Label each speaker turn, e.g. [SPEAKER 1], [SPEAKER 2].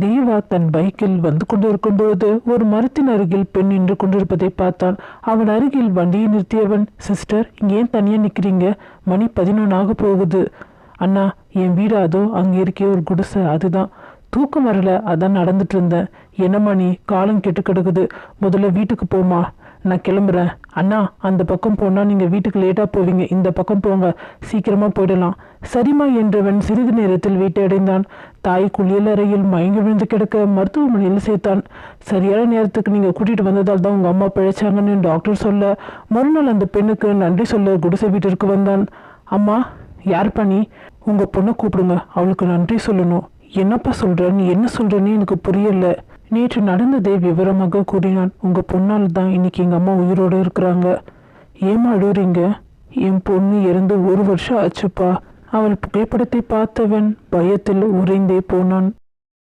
[SPEAKER 1] தேவா தன் பைக்கில் வந்து கொண்டிருக்கும் பொழுது ஒரு மரத்தின் அருகில் பெண் நின்று கொண்டிருப்பதை பார்த்தான் அவன் அருகில் வண்டியை நிறுத்தியவன் சிஸ்டர் இங்க ஏன் தனியா நிக்கிறீங்க? மணி பதினொன்னு ஆக போகுது. அண்ணா என் வீடு அதோ அங்கே இருக்கே ஒரு குடிசை அதுதான். தூக்கம் வரல அதான் நடந்துட்டு இருந்தேன். என்ன மணி காலம் கெட்டு கிடக்குது. முதல்ல வீட்டுக்கு போமா நான் கிளம்புறேன். அண்ணா அந்த பக்கம் போனால் நீங்கள் வீட்டுக்கு லேட்டாக போவீங்க. இந்த பக்கம் போங்க. சீக்கிரமாக போயிடலாம். சரிம்மா என்றவன் சிறிது நேரத்தில் வீட்டை அடைந்தான். தாய் குளியல் அறையில் மயங்கி விழுந்து கிடக்க மருத்துவமனையில் சேர்த்தான். சரியான நேரத்துக்கு நீங்கள் கூட்டிகிட்டு வந்ததால் தான் உங்கள் அம்மா பிழைச்சாங்கன்னு டாக்டர் சொல்ல மறுநாள் அந்த பெண்ணுக்கு நன்றி சொல்ல குடிசை வீட்டிற்கு வந்தான். அம்மா யார் பண்ணி உங்கள் பொண்ணை கூப்பிடுங்க. அவளுக்கு நன்றி சொல்லணும். என்னப்பா சொல்கிறேன்னு நீ என்ன சொல்கிறேன்னு எனக்கு புரியல. நேற்று நடந்ததை விவரமாக கூறினான் உங்க பொண்ணால் தான் இன்னைக்கு எங்க அம்மா உயிரோடு இருக்கிறாங்க. ஏமா அழுறீங்க என் பொண்ணு இறந்து ஒரு வருஷம் ஆச்சுப்பா. அவள் புகைப்படத்தை பார்த்தவன் பயத்தில் உறைந்தே போனான்.